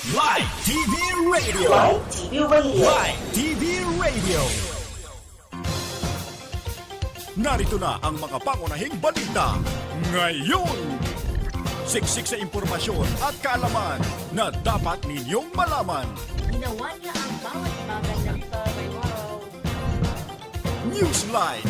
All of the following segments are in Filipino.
Live TV Radio. Live TV Radio. Live TV Radio. Narito na ang mga pangunahing balita ngayon. Siksik sa impormasyon at kaalaman na dapat ninyong malaman. Ginawa niya ang bawat bagay ng Newsline.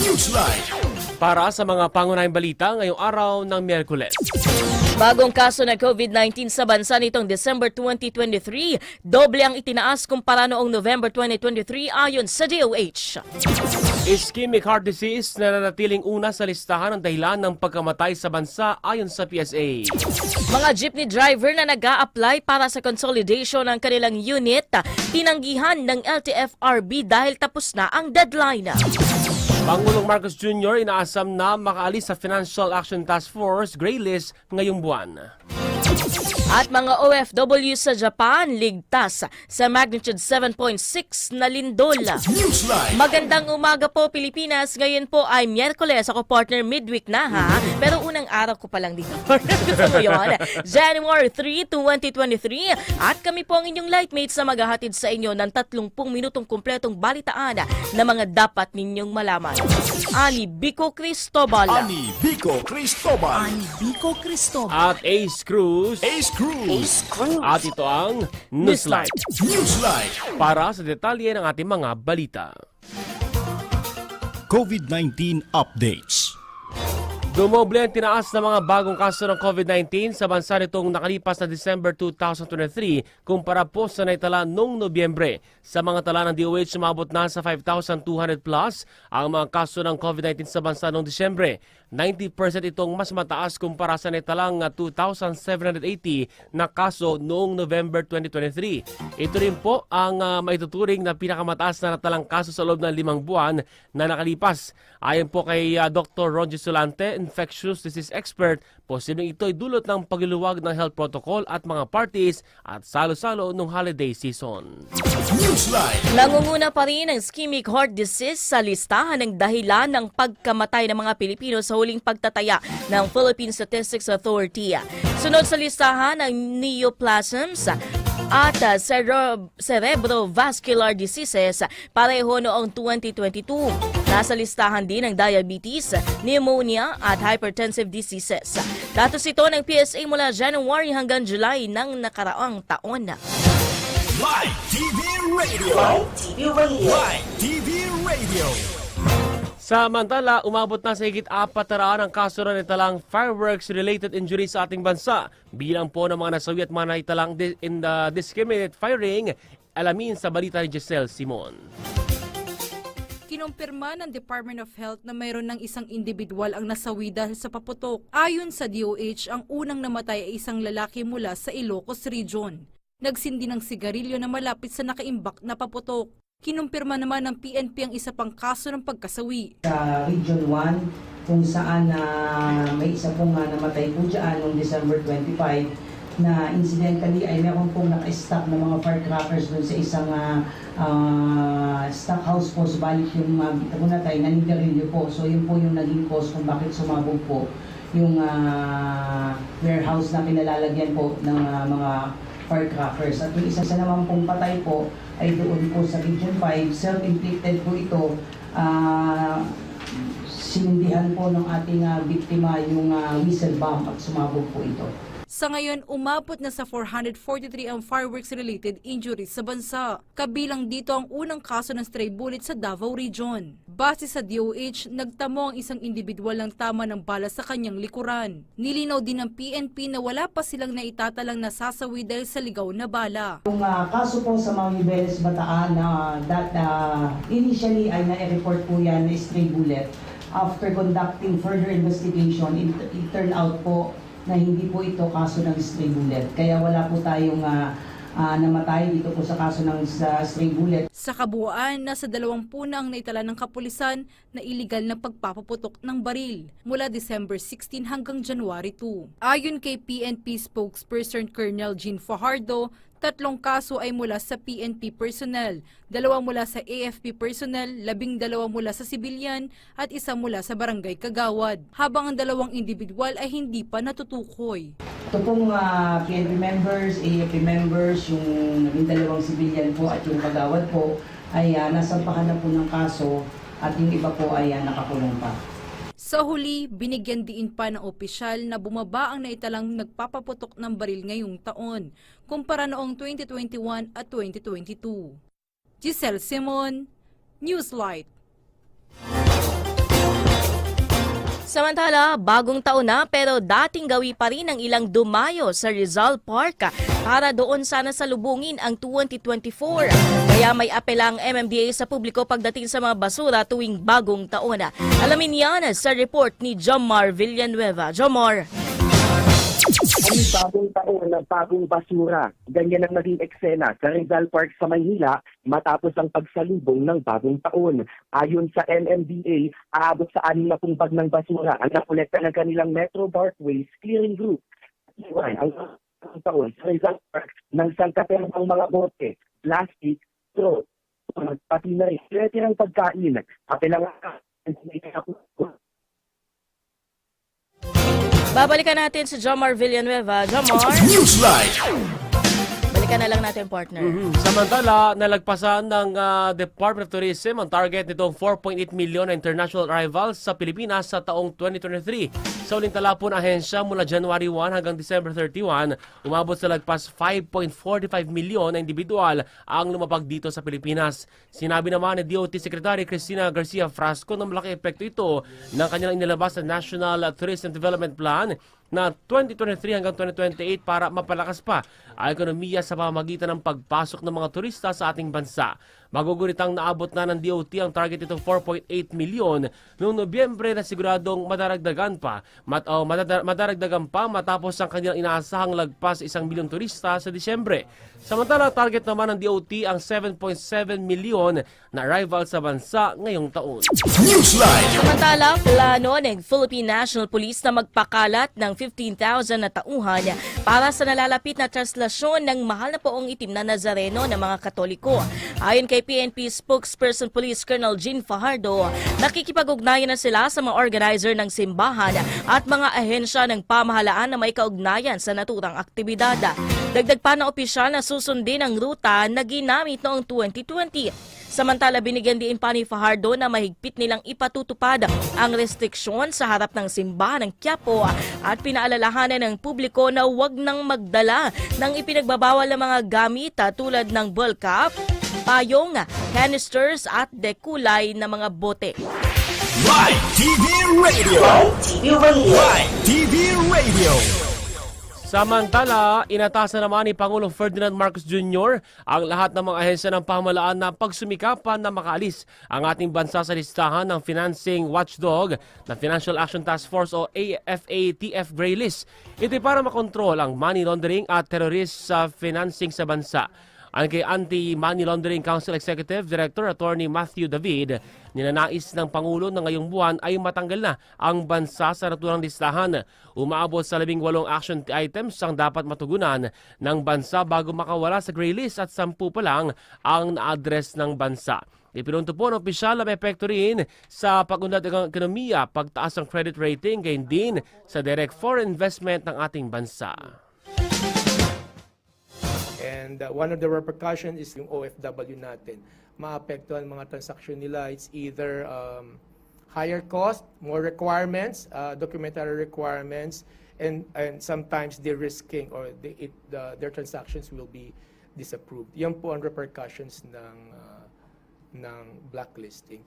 Newsline. Para sa mga pangunahing balita ngayong araw ng Miyerkules. Bagong kaso ng COVID-19 sa bansa nitong December 2023, doble ang itinaas kumpara noong November 2023 ayon sa DOH. Ischemic heart disease na nanatiling una sa listahan ng dahilan ng pagkamatay sa bansa ayon sa PSA. Mga jeepney driver na nag apply para sa consolidation ng kanilang unit, tinanggihan ng LTFRB dahil tapos na ang deadline. Pangulong Marcos Jr. inaasam na makaalis sa Financial Action Task Force Gray List ngayong buwan. At mga OFW sa Japan ligtas sa magnitude 7.6 na lindol. Magandang umaga po Pilipinas. Ngayon po ay Miyerkules. Ako partner midweek na ha. Pero unang araw ko pa lang dito. Gusto mo yun? January 3, 2023. At kami po ang inyong lightmates na maghahatid sa inyo ng 30 minutong kumpletong balitaan na mga dapat ninyong malaman. Ani Bico Cristobal. Ani Vico Cristobal. Bico Cristobal. At Ace Cruz. Ace Cruz. Ace. At ito ang Newsline. Newsline. Para sa detalye ng ating mga balita. COVID-19 updates. Dumoble ang tinaas ng mga bagong kaso ng COVID-19 sa bansa nitong nakalipas na December 2023 kumpara po sa naitala noong Nobyembre. Sa mga tala ng DOH, sumabot na sa 5,200 plus ang mga kaso ng COVID-19 sa bansa noong Disyembre. 90% itong mas mataas kumpara sa naitalang 2,780 na kaso noong November 2023. Ito rin po ang uh, maituturing na pinakamataas na natalang kaso sa loob ng limang buwan na nakalipas. Ayon po kay uh, Dr. Roger Solante, infectious disease expert, posibleng ito ay dulot ng pagluluwag ng health protocol at mga parties at salo-salo noong holiday season. Newsline. Nangunguna pa rin ang ischemic heart disease sa listahan ng dahilan ng pagkamatay ng mga Pilipino sa huling pagtataya ng Philippine Statistics Authority. Sunod sa listahan ang neoplasms at uh, cere- cerebrovascular diseases pareho noong 2022. Nasa listahan din ang diabetes, pneumonia at hypertensive diseases. Datos ito ng PSA mula January hanggang July ng nakaraang taon. Live TV Radio. Live TV Radio. Live TV Radio. Samantala, umabot na sa higit apat ang kaso na nitalang fireworks-related injuries sa ating bansa. Bilang po ng mga nasawi at mga naitalang in the discriminate firing, alamin sa balita ni Giselle Simon. Kinumpirma ng Department of Health na mayroon ng isang individual ang nasawi dahil sa paputok. Ayon sa DOH, ang unang namatay ay isang lalaki mula sa Ilocos Region. Nagsindi ng sigarilyo na malapit sa nakaimbak na paputok. Kinumpirma naman ng PNP ang isa pang kaso ng pagkasawi. sa Region 1 kung saan na may isa pong uh, namatay po dyan noong December 25 na incidentally ay meron pong naka-stock ng mga firecrackers doon sa isang uh, uh, stock house po subalit yung uh, po natay nanigarilyo po so yun po yung naging cause kung bakit sumabog po yung uh, warehouse na pinalalagyan po ng uh, mga firecrackers. At yung isa sa naman pong patay po ay doon po sa Region 5. Self-inflicted po ito. Ah, sinindihan po ng ating ah, biktima yung ah, whistle bomb at sumabog po ito. Sa ngayon, umabot na sa 443 ang fireworks-related injuries sa bansa. Kabilang dito ang unang kaso ng stray bullet sa Davao Region. Base sa DOH, nagtamo ang isang individual ng tama ng bala sa kanyang likuran. Nilinaw din ng PNP na wala pa silang naitatalang nasasawi dahil sa ligaw na bala. Yung ah, kaso po sa Mga Ibeles Bataan na that ah, initially ay na-report po yan na stray bullet. After conducting further investigation, it, it turned out po na hindi po ito kaso ng stray bullet. Kaya wala po tayong ah, ah, namatay dito po sa kaso ng sa stray bullet. Sa kabuuan, nasa dalawang na ang naitala ng kapulisan na iligal na pagpapaputok ng baril mula December 16 hanggang January 2. Ayon kay PNP spokesperson Colonel Jean Fajardo, Tatlong kaso ay mula sa PNP personnel, dalawa mula sa AFP personnel, labing dalawa mula sa sibilyan at isa mula sa barangay Kagawad, habang ang dalawang individual ay hindi pa natutukoy. Ito pong ah, PNP members, AFP members, yung naging dalawang civilian po at yung kagawad po ay uh, nasampahan na po ng kaso at yung iba po ay ah, nakakulong pa. Sa huli, binigyan diin pa ng opisyal na bumaba ang naitalang nagpapaputok ng baril ngayong taon, kumpara noong 2021 at 2022. Giselle Simon, Newslight. Samantala, bagong taon na pero dating gawi pa rin ang ilang dumayo sa Rizal Park para doon sana salubungin ang 2024. Kaya may apela ang MMDA sa publiko pagdating sa mga basura tuwing bagong taon. Alamin yan sa report ni Jomar Villanueva. Jomar. Ang bagong taon na bagong basura. Ganyan ang naging eksena sa Rizal Park sa Maynila matapos ang pagsalubong ng bagong taon. Ayon sa NMDA, aabot sa anim na pong bag ng basura ang nakolekta ng kanilang Metro Dark Waste Clearing Group. Iwan ang bagong taon sa Rizal Park ng sangkaterang mga bote, plastic, straw, pati na rin retirang pagkain. Kapilang Babalikan natin si Jomar Villanueva. Jomar, Newsline. Balikan na lang natin partner. Mhm. Samantala, nalagpasan ng ah, Department of Tourism ang target nitong 4.8 million na international arrivals sa Pilipinas sa taong 2023. Sa uling tala po ng ahensya mula January 1 hanggang December 31, umabot sa lagpas 5.45 milyon na individual ang lumapag dito sa Pilipinas. Sinabi naman ni DOT Secretary Cristina Garcia Frasco na malaki epekto ito ng kanilang inilabas na National Tourism Development Plan na 2023 hanggang 2028 para mapalakas pa ang ekonomiya sa pamamagitan ng pagpasok ng mga turista sa ating bansa. Magugunitang naabot na ng DOT ang target nitong 4.8 milyon noong Nobyembre na siguradong madaragdagan pa mat, oh, madada- madaragdagan pa matapos ang kanilang inaasahang lagpas isang milyon turista sa Disyembre. Samantala, target naman ng DOT ang 7.7 milyon na arrival sa bansa ngayong taon. Newsline. Samantala, plano ng Philippine National Police na magpakalat ng 15,000 na tauhan para sa nalalapit na translasyon ng mahal na poong itim na Nazareno ng mga Katoliko. Ayon kay PNP spokesperson Police Colonel Jean Fajardo, nakikipag-ugnayan na sila sa mga organizer ng simbahan at mga ahensya ng pamahalaan na may kaugnayan sa naturang aktibidad. Dagdag pa ng opisyal na susundin ang ruta na ginamit noong 2020. Samantala, binigyan din pa ni Fajardo na mahigpit nilang ipatutupad ang restriksyon sa harap ng simbahan ng Quiapo at pinaalalahanan ng publiko na huwag nang magdala ng ipinagbabawal na mga gamit ah, tulad ng ball cap, payong, canisters at dekulay na mga bote. Live TV Radio. TV Radio. Live TV Radio. Samantala, inatasan naman ni Pangulong Ferdinand Marcos Jr. ang lahat ng mga ahensya ng pamahalaan na pagsumikapan na makaalis ang ating bansa sa listahan ng Financing Watchdog na Financial Action Task Force o AFATF Gray List. Ito para makontrol ang money laundering at terrorist sa financing sa bansa. Ayon kay Anti-Money Laundering Council Executive Director Attorney Matthew David, ninanais ng Pangulo na ngayong buwan ay matanggal na ang bansa sa naturang listahan. Umaabot sa labing walong action items ang dapat matugunan ng bansa bago makawala sa gray list at sampu pa lang ang na-address ng bansa. Ipinunto po ng opisyal na may epekto rin sa pag-unlad ng ekonomiya, pagtaas ng credit rating, gayon din sa direct foreign investment ng ating bansa. And uh, one of the repercussions is yung OFW natin. Maapektuhan mga transaction nila. It's either um, higher cost, more requirements, uh, documentary requirements, and, and sometimes de-risking or the, it, the, their transactions will be disapproved. Yan po ang repercussions ng, uh, ng blacklisting.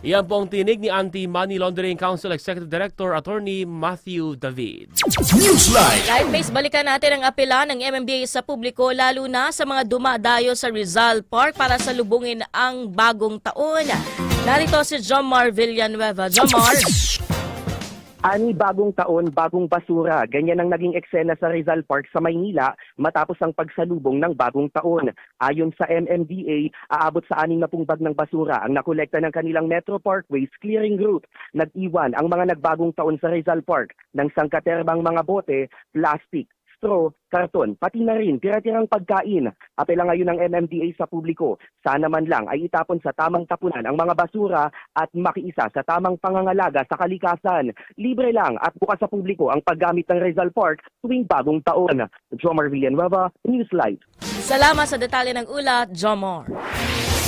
Iyan po ang tinig ni Anti-Money Laundering Council Executive Director Attorney Matthew David. Newsline. Live base, balikan natin ang apela ng MMDA sa publiko lalo na sa mga dumadayo sa Rizal Park para salubungin ang bagong taon. Narito si Jomar Villanueva. Jomar! Ani bagong taon, bagong basura. Ganyan ang naging eksena sa Rizal Park sa Maynila matapos ang pagsalubong ng bagong taon. Ayon sa MMDA, aabot sa aning na pong bag ng basura ang nakolekta ng kanilang Metro Park Waste Clearing Group. Nag-iwan ang mga nagbagong taon sa Rizal Park ng sangkaterbang mga bote, plastic, straw, karton, pati na rin tira-tirang pagkain. Apela ngayon ng MMDA sa publiko, sana man lang ay itapon sa tamang tapunan ang mga basura at makiisa sa tamang pangangalaga sa kalikasan. Libre lang at bukas sa publiko ang paggamit ng Rizal Park tuwing bagong taon. Jomar Villanueva, Newslight. Salamat sa detalye ng ulat, Jomar.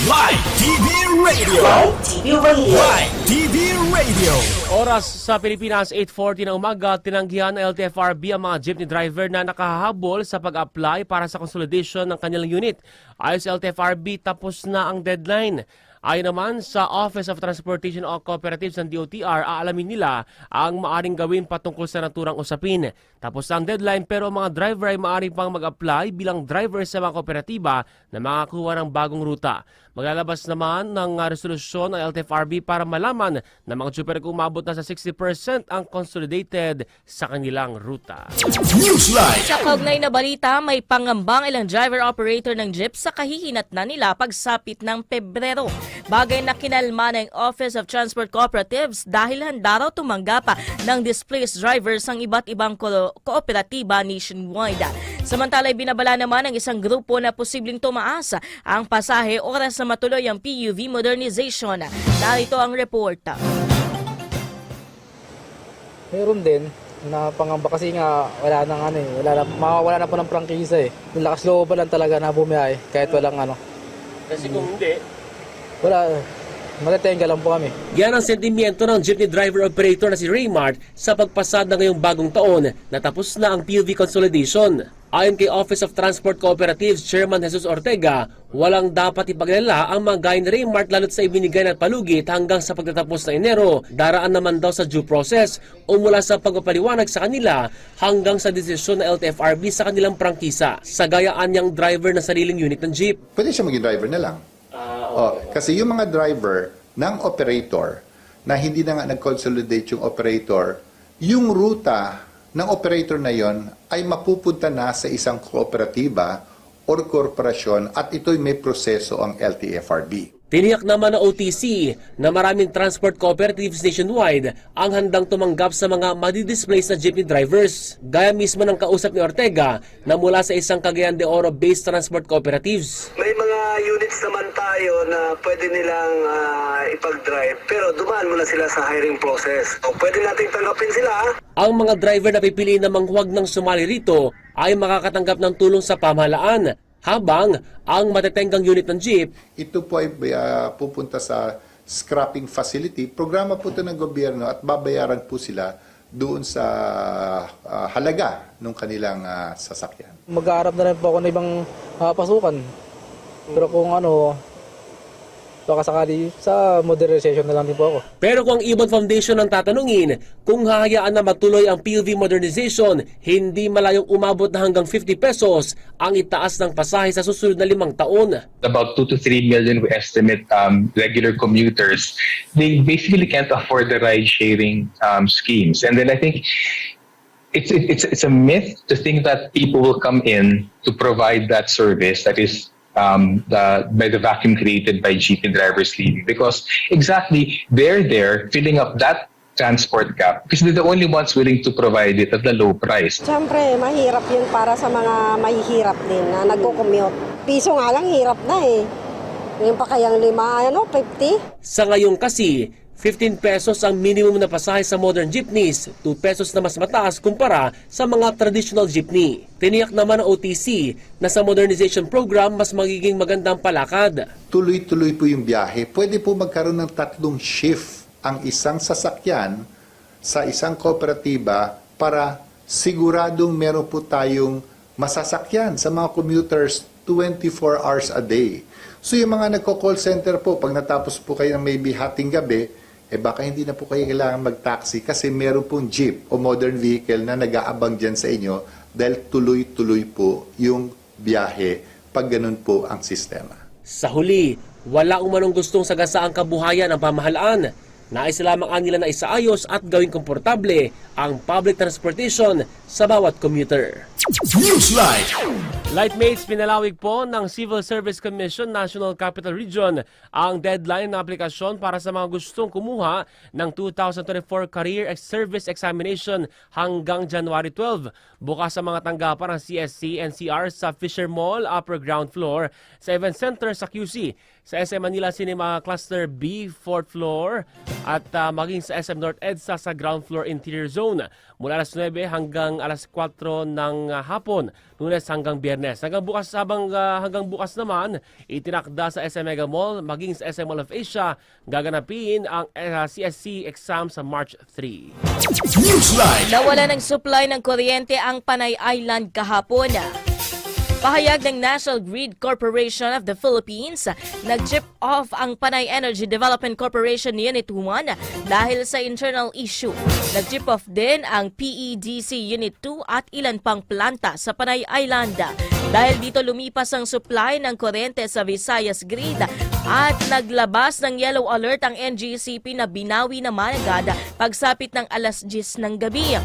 Live TV Radio. TV Radio. Live TV Radio. Oras sa Pilipinas, 8.40 na umaga, tinanggihan ng LTFRB ang mga jeepney driver na nakahabol sa pag-apply para sa consolidation ng kanilang unit. Ayon sa LTFRB, tapos na ang deadline. Ayon naman sa Office of Transportation o Cooperatives ng DOTR, aalamin nila ang maaring gawin patungkol sa naturang usapin. Tapos ang deadline pero ang mga driver ay maaari pang mag-apply bilang driver sa mga kooperatiba na makakuha ng bagong ruta. Maglalabas naman ng uh, resolusyon ng LTFRB para malaman na mga super kung umabot na sa 60% ang consolidated sa kanilang ruta. Newslight. Sa kaugnay na balita, may pangambang ilang driver-operator ng jeep sa kahihinat na nila pagsapit ng Pebrero. Bagay na kinalma ng Office of Transport Cooperatives dahil handa raw tumanggap ng displaced drivers ang iba't ibang ko- kooperatiba nationwide. Samantala, binabala naman ng isang grupo na posibleng tumaas ang pasahe oras na matuloy ang PUV modernization. Narito ang report. Meron din na pangamba kasi nga wala nang ano eh, wala na, mawawala na po ng prangkisa eh. Yung lakas loob pa lang talaga na bumiyahe kahit walang ano. Kasi kung hindi, Wala, matetenga lang po kami. Yan ang sentimiento ng jeepney driver operator na si Raymart sa pagpasad na ngayong bagong taon na tapos na ang PUV consolidation. Ayon kay Office of Transport Cooperatives Chairman Jesus Ortega, walang dapat ipaglala ang mga gaya ni Raymart lalo't sa ibinigay na palugit hanggang sa pagtatapos ng Enero. Daraan naman daw sa due process o mula sa pagpapaliwanag sa kanila hanggang sa desisyon ng LTFRB sa kanilang prangkisa sa gayaan niyang driver na sariling unit ng jeep. pwede siya maging driver na lang. Oh, kasi yung mga driver ng operator na hindi na nga nag-consolidate yung operator, yung ruta ng operator na yon ay mapupunta na sa isang kooperatiba or korporasyon at ito'y may proseso ang LTFRB. Tiniyak naman ng OTC na maraming transport cooperatives nationwide ang handang tumanggap sa mga madidisplace na jeepney drivers. Gaya mismo ng kausap ni Ortega na mula sa isang Cagayan de Oro-based transport cooperatives. May mga naman tayo na pwede nilang ah, ipag-drive pero dumaan muna sila sa hiring process. So, pwede nating tanggapin sila. ah. Ang mga driver na pipiliin namang huwag nang sumali rito ay makakatanggap ng tulong sa pamahalaan habang ang matetenggang unit ng jeep Ito po ay uh, pupunta sa scrapping facility. Programa po ito ng gobyerno at babayaran po sila doon sa ah, halaga ng kanilang ah, sasakyan. Mag-aarap na rin po ako ng ibang ah, pasukan. Pero kung ano, baka sakali sa modernization na lang din po ako. Pero kung ang Ibon Foundation ang tatanungin, kung hahayaan na matuloy ang PUV modernization, hindi malayong umabot na hanggang 50 pesos ang itaas ng pasahe sa susunod na limang taon. about 2 to 3 million we estimate um, regular commuters they basically can't afford the ride sharing um, schemes and then i think it's it's it's a myth to think that people will come in to provide that service that is um, the, by the vacuum created by GP drivers leaving because exactly they're there filling up that transport gap because they're the only ones willing to provide it at the low price. Siyempre, mahirap yun para sa mga mahihirap din na nagko-commute. Piso nga lang, hirap na eh. Ngayon pa kayang lima, ano, 50? Sa ngayon kasi, 15 pesos ang minimum na pasahe sa modern jeepneys, 2 pesos na mas mataas kumpara sa mga traditional jeepney. Tiniyak naman ng OTC na sa modernization program mas magiging magandang palakad. Tuloy-tuloy po yung biyahe. Pwede po magkaroon ng tatlong shift ang isang sasakyan sa isang kooperatiba para siguradong meron po tayong masasakyan sa mga commuters 24 hours a day. So yung mga nagko-call center po, pag natapos po kayo ng maybe hating gabi, eh baka hindi na po kayo kailangan mag-taxi kasi meron pong jeep o modern vehicle na nag-aabang dyan sa inyo dahil tuloy-tuloy po yung biyahe pag ganun po ang sistema. Sa huli, wala umanong gustong sagasaang kabuhayan ng pamahalaan. Nais lamang nila na isaayos at gawing komportable ang public transportation sa bawat commuter. Newslight. Lightmates, pinalawig po ng Civil Service Commission National Capital Region ang deadline ng aplikasyon para sa mga gustong kumuha ng 2024 Career Service Examination hanggang January 12. Bukas sa mga tanggapan ng CSC NCR sa Fisher Mall upper ground floor, sa Event Center sa QC, sa SM Manila Cinema Cluster B, 4th floor, at ah, maging sa SM North EDSA sa ground floor interior zone mula alas 9 hanggang alas 4 ng ah, hapon, lunes hanggang biyernes. Hanggang bukas habang ah, hanggang bukas naman, itinakda sa SM Mega Mall maging sa SM Mall of Asia gaganapin ang ah, CSC exam sa March 3. Newsline. Nawala ng supply ng kuryente ang Panay Island kahapon. Pahayag ng National Grid Corporation of the Philippines, nag-chip off ang Panay Energy Development Corporation Unit 1 dahil sa internal issue. Nag-chip off din ang PEDC Unit 2 at ilan pang planta sa Panay Island. Dahil dito lumipas ang supply ng kuryente sa Visayas Grid at naglabas ng yellow alert ang NGCP na binawi naman agad pagsapit ng alas 10 ng gabi.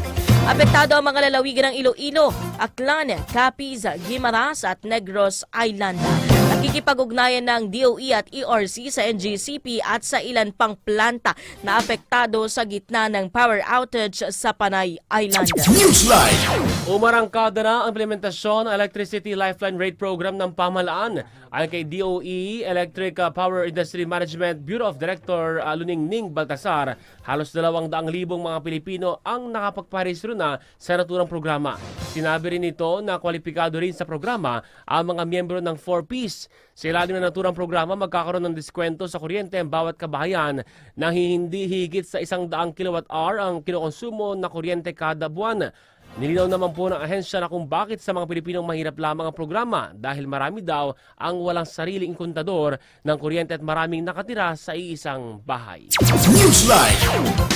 Apektado ang mga lalawigan ng Iloilo, Aklan, Capiz, Guimaras at Negros Island. Nakikipag-ugnayan ng DOE at ERC sa NGCP at sa ilan pang planta na apektado sa gitna ng power outage sa Panay Island. Newsline. Umarangkada na ang implementasyon ng Electricity Lifeline Rate Program ng pamahalaan. Ayon kay DOE, Electric Power Industry Management Bureau of Director uh, Luningning Baltasar, halos 200,000 mga Pilipino ang nakapagparehistro na sa naturang programa. Sinabi rin ito na kwalipikado rin sa programa ang mga miyembro ng 4Ps. Sa ilalim ng naturang programa, magkakaroon ng diskwento sa kuryente ang bawat kabahayan na hindi higit sa isang daang kilowatt hour ang kinokonsumo na kuryente kada buwan. Nilinaw naman po ng ahensya na kung bakit sa mga Pilipinong mahirap lamang ang programa dahil marami daw ang walang sariling kontador ng kuryente at maraming nakatira sa iisang bahay. Newsline.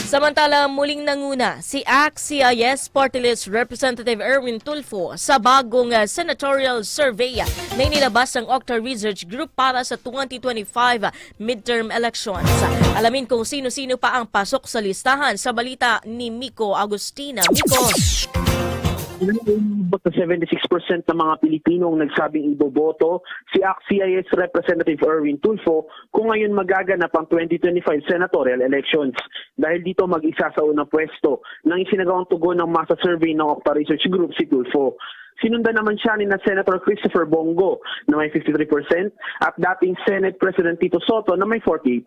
Samantala, muling nanguna si ACT-CIS Party List Representative Erwin Tulfo sa bagong uh, senatorial survey na inilabas ng Octa Research Group para sa 2025 midterm elections. Alamin kung sino-sino pa ang pasok sa listahan sa balita ni Miko Agustina. Miko! But 76% ng mga Pilipinong nagsabing iboboto si ACT-CIS Representative Erwin Tulfo kung ngayon magaganap ang 2025 senatorial elections. Dahil dito mag-isa sa unang pwesto nang isinagawang tugon ng masa survey ng Octa Research Group si Tulfo. Sinundan naman siya ni na Senator Christopher Bongo na may 53% at dating Senate President Tito Soto na may 48%.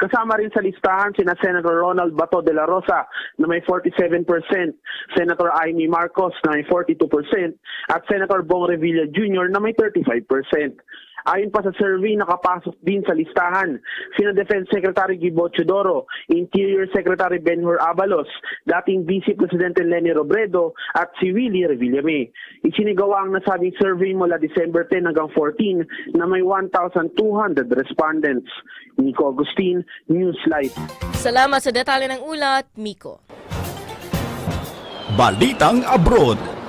Kasama rin sa listahan sina Senator Ronald Bato de la Rosa na may 47%, Senator Amy Marcos na may 42% at Senator Bong Revilla Jr. na may 35%. Ayon pa sa survey, nakapasok din sa listahan sina Defense Secretary Gibo Chodoro, Interior Secretary Benhur Abalos, dating Vice Presidente Lenny Robredo at si Willie Revillame. Isinigawa ang nasabing survey mula December 10 hanggang 14 na may 1,200 respondents. Nico Agustin, Newslight. Salamat sa detalye ng ulat, Miko. Balitang Abroad.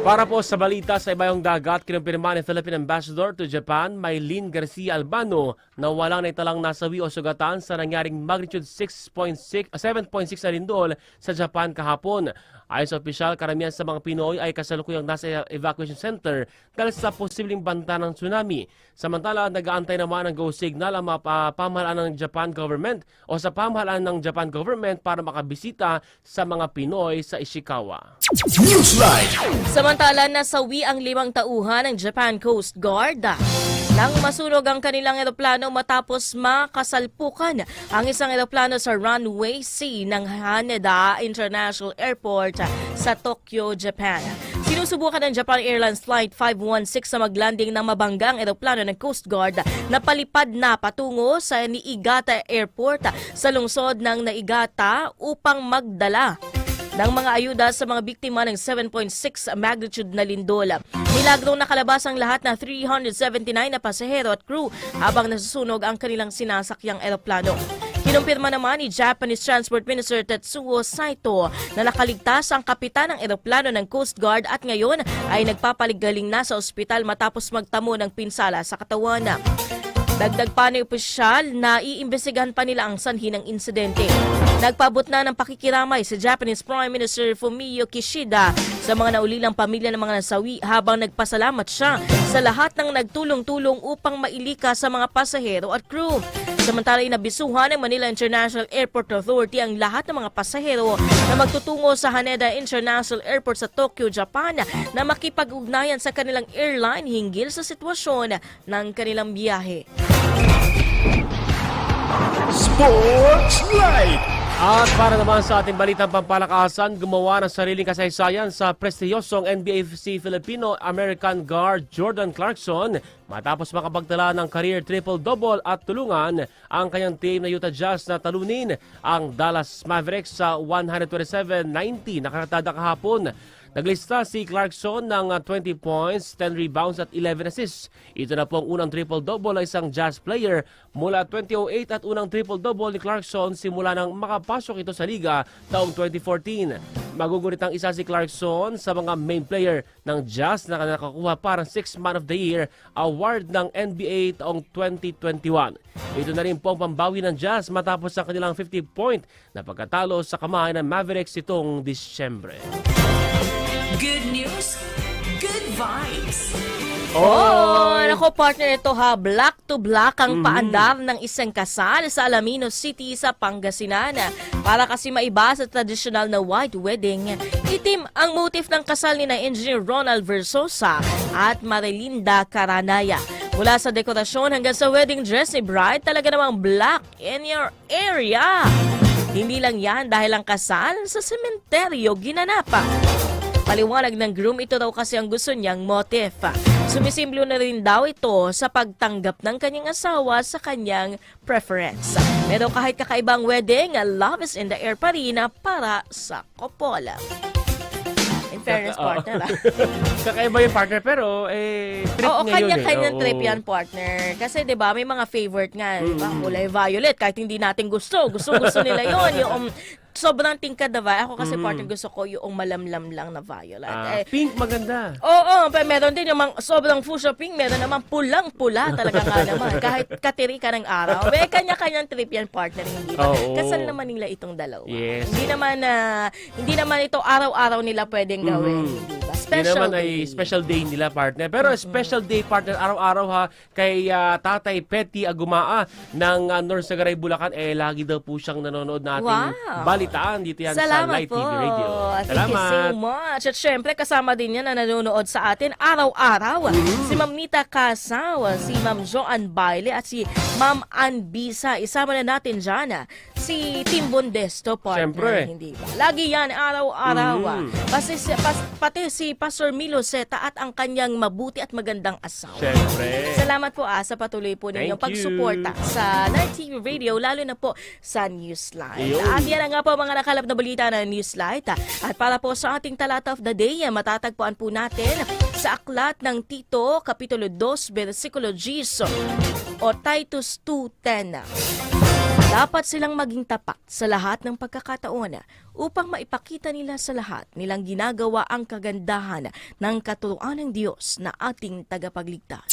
Para po sa balita sa ibayong dagat, kinumpirma ni Philippine Ambassador to Japan, Maylene Garcia Albano, na walang naitalang nasawi o sugatan sa nangyaring magnitude 6.6, 7.6 na lindol sa Japan kahapon. Ayon sa opisyal, karamihan sa mga Pinoy ay kasalukuyang nasa evacuation center dahil sa posibleng banta ng tsunami. Samantala, nag-aantay naman ng go signal ang mga pamahalaan ng Japan government o sa pamahalaan ng Japan government para makabisita sa mga Pinoy sa Ishikawa. Newsline. Samantala, nasawi ang limang tauhan ng Japan Coast Guard nang masunog ang kanilang eroplano matapos makasalpukan ang isang eroplano sa runway C ng Haneda International Airport sa Tokyo, Japan. Sinusubukan ng Japan Airlines Flight 516 na maglanding ng mabanggang eroplano ng Coast Guard na palipad na patungo sa Niigata Airport sa lungsod ng Naigata upang magdala ng mga ayuda sa mga biktima ng 7.6 magnitude na lindol. Milagrong nakalabas ang lahat na 379 na pasahero at crew habang nasusunog ang kanilang sinasakyang eroplano. Kinumpirma naman ni Japanese Transport Minister Tetsuo Saito na nakaligtas ang kapitan ng eroplano ng Coast Guard at ngayon ay nagpapaligaling na sa ospital matapos magtamo ng pinsala sa katawan. Dagdag pa ni opisyal na iimbestigahan pa nila ang sanhi ng insidente. Nagpabot na ng pakikiramay si Japanese Prime Minister Fumio Kishida sa mga naulilang pamilya ng mga nasawi habang nagpasalamat siya sa lahat ng nagtulong-tulong upang mailika sa mga pasahero at crew. Samantala inabisuhan ng Manila International Airport Authority ang lahat ng mga pasahero na magtutungo sa Haneda International Airport sa Tokyo, Japan na makipag-ugnayan sa kanilang airline hinggil sa sitwasyon ng kanilang biyahe. Sports Light. At para naman sa ating balitang pampalakasan, gumawa ng sariling kasaysayan sa prestiyosong NBAFC Filipino-American guard Jordan Clarkson matapos makapagtala ng career triple-double at tulungan ang kanyang team na Utah Jazz na talunin ang Dallas Mavericks sa 127-90 na karatada kahapon. Naglista si Clarkson ng uh, 20 points, 10 rebounds at 11 assists. Ito na po ang unang triple-double ng isang Jazz player mula 2008 at unang triple-double ni Clarkson simula nang makapasok ito sa liga taong 2014. Magugurit ang isa si Clarkson sa mga main player ng Jazz na nakakuha parang 6 Man of the Year award ng NBA taong 2021. Ito na rin po ang pambawi ng Jazz matapos ang kanilang 50-point na pagkatalo sa kamay ng Mavericks itong Disyembre. Good news, good vibes. Oh, nako partner ito ha, black to black ang Mhm. paandar ng isang kasal sa Alaminos City sa Pangasinan. Para kasi maiba sa traditional na white wedding, itim ang motif ng kasal ni na Engineer Ronald Versosa at Marilinda Caranaya. Mula sa dekorasyon hanggang sa wedding dress ni bride, talaga namang black in your area. Hindi lang yan dahil ang kasal sa sementeryo ginanapa. Paliwanag ng groom, ito daw kasi ang gusto niyang motif. Sumisimblo na rin daw ito sa pagtanggap ng kanyang asawa sa kanyang preference. Pero kahit kakaibang wedding, love is in the air pa rin para sa couple. In fairness, Oo. partner. ah. Kakaiba yung partner pero eh trip Oo, niya yun kanya-kanyang eh. trip Oo. yan, partner. Kasi 'di ba may mga favorite nga? Mm. Kulay violet kahit hindi natin gusto. Gusto gusto nila 'yon, yung um, sobrang tingkad na vi- Ako kasi Mm. partner gusto ko yung malamlam lang na violet. Ah, eh, pink maganda. Oo, pero meron din yung sobrang fuchsia pink, meron naman pulang-pula talaga nga naman. Kahit katiri ka ng araw. May kanya-kanyang trip yan, partner, hindi ba? Oo. Kasal naman nila itong dalawa. Yes. Hindi naman na hindi naman ito araw-araw nila pwedeng gawin, Mhm. hindi ba? Special naman ay day. special day nila partner. Pero special day partner araw-araw ha kay ah, Tatay Petty Agumaa ng uh, North Sagaray Bulacan eh lagi daw po siyang nanonood na ating Wow. balitaan dito yan Salamat sa Live po. TV Radio. Thank you so much. At syempre, kasama din yan na nanonood sa atin araw-araw. Mm-hmm. Si Ma'am Nita Casaw, si Ma'am Joanne Baile, at si Ma'am Ann Bisa. Isama na natin dyan ah, si Tim Bondesto, partner. Syempre. Hindi ba? Lagi yan, araw-araw. ah. Mhm. Pati, si, pas- pati si Pastor Milo Seta at ang kanyang mabuti at magandang asawa. Syempre. Salamat po ah, sa patuloy po ninyong Thank you. pagsuporta sa Night TV Radio, lalo na po sa Newsline. Ayun. At yan na nga po mga nakalap na balita ng Newslight. ah. At para po sa ating talata of the day, ah, matatagpuan po natin sa aklat ng Tito, Kapitulo 2, versikulo 10 o Titus 2.10. Dapat silang maging tapat sa lahat ng pagkakataon upang maipakita nila sa lahat nilang ginagawa ang kagandahan ng katuruan ng Diyos na ating tagapagligtas.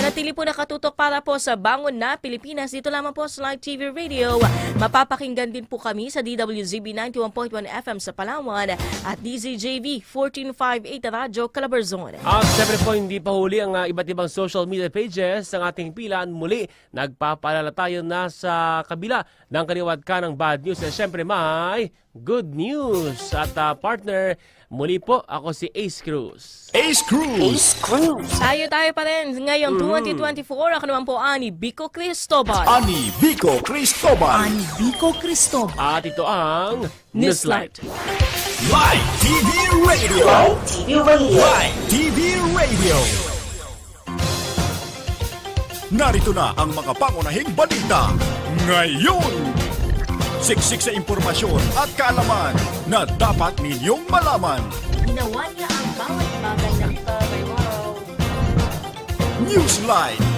Manatili po nakatutok para po sa Bangon na Pilipinas dito lamang po sa Live TV Radio. Mapapakinggan din po kami sa DWZB 91.1 FM sa Palawan at DZJV 1458 Radyo Calabarzon. At syempre po hindi pa huli ang ah, iba't ibang social media pages ng ating pilan. Muli, nagpapaalala tayo na sa kabila ng kaliwat ka ng bad news. At syempre may good news. At ah, partner, muli po ako si Ace Cruz. Ace Cruz. Tayo tayo pa rin ngayong 2024. Ako naman po ani Bico Cristobal. Ani Vico Cristobal. Ani Vico Cristobal. At ito ang Newslight. Live TV Radio. Live TV Radio. Live TV Radio. Narito na ang mga pangunahing balita ngayon. Siksik sa impormasyon at kaalaman na dapat ninyong malaman. Ginawa niya ang bawat bagay ng. Newsline